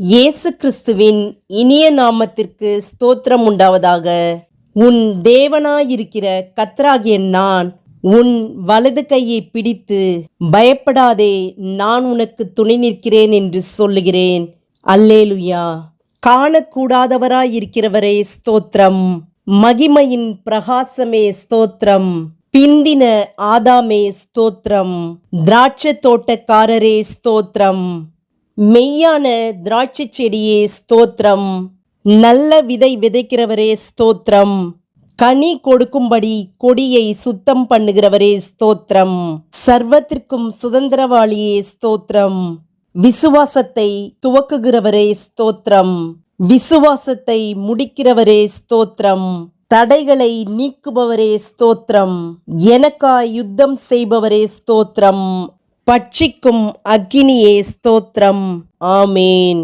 இயேசு கிறிஸ்துவின் இனிய நாமத்திற்கு ஸ்தோத்திரம் உண்டாவதாக. உன் தேவனாயிருக்கிற கத்தராகிய நான் உன் வலது கையை பிடித்து பயப்படாதே நான் உனக்கு துணை நிற்கிறேன் என்று சொல்லுகிறேன். அல்லேலுயா. காணக்கூடாதவராயிருக்கிறவரே ஸ்தோத்திரம். மகிமையின் பிரகாசமே ஸ்தோத்திரம். பிந்தின ஆதாமே ஸ்தோத்திரம். திராட்சை தோட்டக்காரரே ஸ்தோத்திரம். மெய்யான திராட்சை செடியே ஸ்தோத்திரம். நல்ல விதை விதைக்கிறவரே ஸ்தோத்திரம். கனி கொடுக்கும்படி கொடியை சுத்தம் பண்ணுகிறவரே ஸ்தோத்திரம். சர்வத்திற்கும் சுதந்திரவாளியே ஸ்தோத்திரம். விசுவாசத்தை துவக்குகிறவரே ஸ்தோத்திரம். விசுவாசத்தை முடிக்கிறவரே ஸ்தோத்திரம். தடைகளை நீக்குபவரே ஸ்தோத்திரம். எனக்கா யுத்தம் செய்பவரே ஸ்தோத்திரம். பட்சிக்கும் அக்கினியே ஸ்தோத்திரம். ஆமேன்.